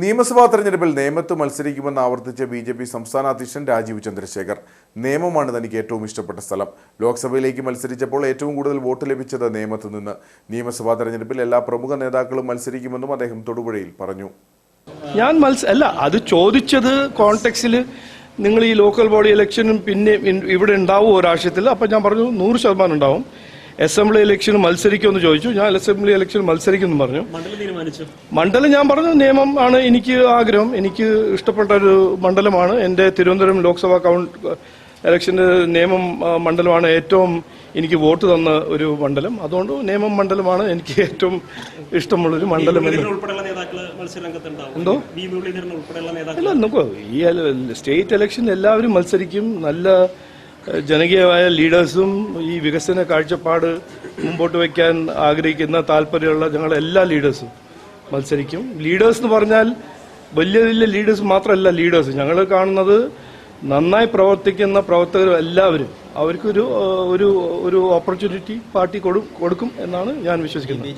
നിയമസഭാ തെരഞ്ഞെടുപ്പിൽ നേമത്ത് മത്സരിക്കുമെന്ന് ആവർത്തിച്ച ബി ജെ പി സംസ്ഥാന അധ്യക്ഷൻ രാജീവ് ചന്ദ്രശേഖർ. നേമമാണ് തനിക്ക് ഏറ്റവും ഇഷ്ടപ്പെട്ട സ്ഥലം. ലോക്സഭയിലേക്ക് മത്സരിച്ചപ്പോൾ ഏറ്റവും കൂടുതൽ വോട്ട് ലഭിച്ചത് നേമത്ത് നിന്ന്. നിയമസഭാ തെരഞ്ഞെടുപ്പിൽ എല്ലാ പ്രമുഖ നേതാക്കളും മത്സരിക്കുമെന്നും അദ്ദേഹം തൊടുപുഴയിൽ പറഞ്ഞു. ഞാൻ മത്സ അല്ല അത് ചോദിച്ചത് കോൺടെക്സിൽ നിങ്ങൾ ഈ ലോക്കൽ ബോഡി ഇലക്ഷനും പിന്നെ ഇവിടെ ഉണ്ടാവും ഒരാശയത്തിൽ അപ്പം ഞാൻ പറഞ്ഞു നൂറ് ശതമാനം ഉണ്ടാവും. അസംബ്ലി ഇലക്ഷന് മത്സരിക്കുമെന്ന് ചോദിച്ചു. ഞാൻ അസംബ്ലി ഇലക്ഷൻ മത്സരിക്കുമെന്ന് പറഞ്ഞു. മണ്ഡലം ഞാൻ പറഞ്ഞു നിയമം ആണ് എനിക്ക് ആഗ്രഹം. എനിക്ക് ഇഷ്ടപ്പെട്ട ഒരു മണ്ഡലമാണ്. എന്റെ തിരുവനന്തപുരം ലോക്സഭാ കൗണ്ട് ഇലക്ഷന്റെ നിയമം മണ്ഡലമാണ് ഏറ്റവും എനിക്ക് വോട്ട് തന്ന ഒരു മണ്ഡലം. അതുകൊണ്ട് നിയമം മണ്ഡലമാണ് എനിക്ക് ഏറ്റവും ഇഷ്ടമുള്ളൊരു മണ്ഡലം എന്തോ? ഇല്ല നോക്കൂ. ഈ സ്റ്റേറ്റ് ഇലക്ഷൻ എല്ലാവരും മത്സരിക്കും. നല്ല ജനകീയമായ ലീഡേഴ്സും ഈ വികസന കാഴ്ചപ്പാട് മുമ്പോട്ട് വയ്ക്കാൻ ആഗ്രഹിക്കുന്ന താല്പര്യമുള്ള ഞങ്ങളുടെ എല്ലാ ലീഡേഴ്സും മത്സരിക്കും. ലീഡേഴ്സ് എന്ന് പറഞ്ഞാൽ വലിയ വലിയ ലീഡേഴ്സ് മാത്രമല്ല ലീഡേഴ്സ്. ഞങ്ങൾ കാണുന്നത് നന്നായി പ്രവർത്തിക്കുന്ന പ്രവർത്തകർ എല്ലാവരും അവർക്കൊരു ഒരു ഒരു ഓപ്പർച്യൂണിറ്റി പാർട്ടി കൊടുക്കും എന്നാണ് ഞാൻ വിശ്വസിക്കുന്നത്.